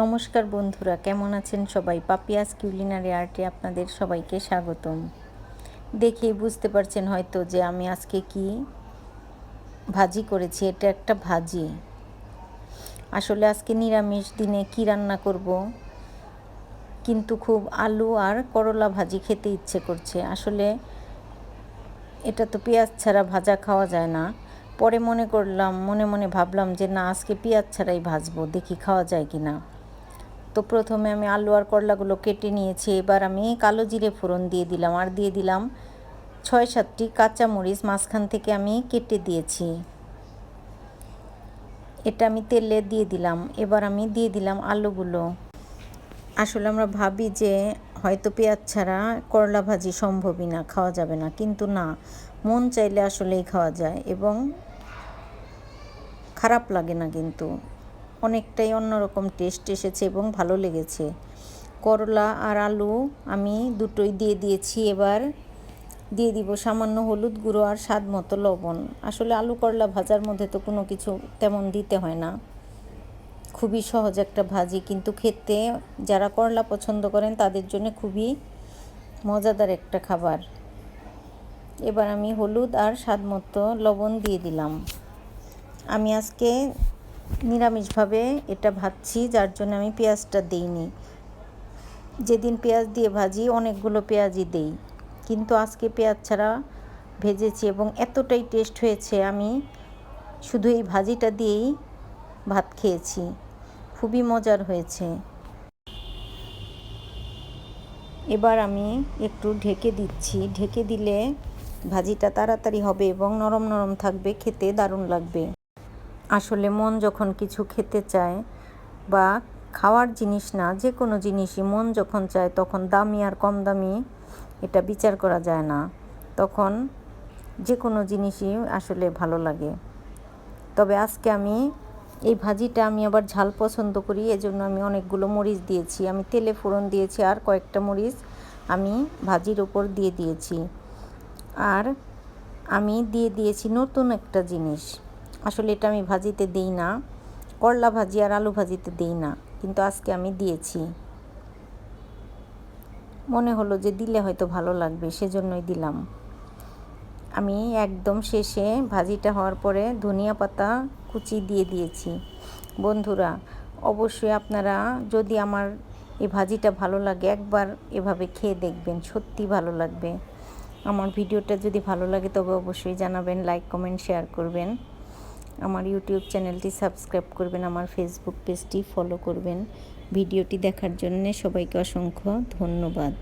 নমস্কার বন্ধুরা, কেমন আছেন সবাই? পাপিয়াস কিউলিনারি আর্টে আপনাদের সবাইকে স্বাগতম। দেখে বুঝতে পারছেন হয়তো যে আমি আজকে কি ভাজি করেছি, এটা একটা ভাজি। আসলে আজকে নিরামিষ দিনে কি রান্না করব? কিন্তু খুব আলু আর করলা ভাজি খেতে ইচ্ছে করছে। আসলে এটা তো পেঁয়াজ ছাড়া ভাজা খাওয়া যায় না। পরে মনে করলাম, মনে মনে ভাবলাম যে না, আজকে পেঁয়াজ ছাড়াই ভাজবো, দেখি খাওয়া যায় কি না তো প্রথমে আমি আলু আর করলাগুলো কেটে নিয়েছি, এবার আমি কালো জিরে ফোড়ন দিয়ে দিলাম আর দিয়ে দিলাম ছয় সাতটি কাঁচা মরিচ মাঝখান থেকে আমি কেটে দিয়েছি। এটা আমি তেলে দিয়ে দিলাম, এবার আমি দিয়ে দিলাম আলুগুলো। আসলে আমরা ভাবি যে হয়তো পেঁয়াজ ছাড়া করলা ভাজি সম্ভবই না, খাওয়া যাবে না, কিন্তু না, মন চাইলে আসলেই খাওয়া যায় এবং খারাপ লাগে না কিন্তু। অনেকটাই অন্যরকম টেস্ট এসেছে এবং ভালো লেগেছে। করলা আর আলু আমি দুটোই দিয়ে দিয়েছি, এবার দিয়ে দিব সামান্য হলুদ গুঁড়ো আর স্বাদ মতো লবণ। আসলে আলু করলা ভাজার মধ্যে তো কোনো কিছু তেমন দিতে হয় না। খুবই সহজ একটা ভাজি, কিন্তু খেতে যারা করলা পছন্দ করেন তাদের জন্য খুবই মজাদার একটা খাবার। এবার আমি হলুদ আর স্বাদ মতো লবণ দিয়ে দিলাম। আমি আজকে নিরামিষভাবে এটা ভাজছি, যার জন্য আমি পেঁয়াজটা দিইনি। যেদিন পেঁয়াজ দিয়ে ভাজি, অনেকগুলো পেঁয়াজই দেই। কিন্তু আজকে পেঁয়াজ ছাড়া ভেজেছি এবং এতটাই টেস্ট হয়েছে, আমি শুধু এই ভাজিটা দিয়েই ভাত খেয়েছি। খুবই মজার হয়েছে। এবার আমি একটু ঢেকে দিচ্ছি। ঢেকে দিলে ভাজিটা তাড়াতাড়ি হবে এবং নরম নরম থাকবে, খেতে দারুণ লাগবে। আসলে মন যখন কিছু খেতে চায় বা খাওয়ার জিনিস না, যে কোনো জিনিসই মন যখন চায় তখন দামি আর কম দামি এটা বিচার করা যায় না। তখন যে কোনো জিনিসই আসলে ভালো লাগে। তবে আজকে আমি এই ভাজিটা আমি আবার ঝাল পছন্দ করি, এজন্য আমি অনেকগুলো মরিচ দিয়েছি। আমি তেলে ফোড়ন দিয়েছি আর কয়েকটা মরিচ আমি ভাজির ওপর দিয়ে দিয়েছি। আর আমি দিয়ে দিয়েছি নতুন একটা জিনিস। আসলে এটা আমি ভাজিতে দিই না। করলা ভাজি আর আলু ভাজিতে দিই না, কিন্তু আজকে আমি দিয়েছি। মনে হলো যে দিলে হয়তো ভালো লাগবে, সেজন্যই দিলাম। আমি একদম শেষে ভাজিটা হওয়ার পরে ধনিয়া পাতা কুচি দিয়ে দিয়েছি। বন্ধুরা, অবশ্যই আপনারা যদি আমার এই ভাজিটা ভালো লাগে, একবার এভাবে খেয়ে দেখবেন, সত্যি ভালো লাগবে। আমার ভিডিওটা যদি ভালো লাগে, তবে অবশ্যই জানাবেন লাইক কমেন্ট শেয়ার করবেন। আমার ইউটিউব চ্যানেলটি সাবস্ক্রাইব করবেন, আমার ফেসবুক পেজটি ফলো করবেন। ভিডিওটি দেখার জন্যে সবাইকে অসংখ্য ধন্যবাদ।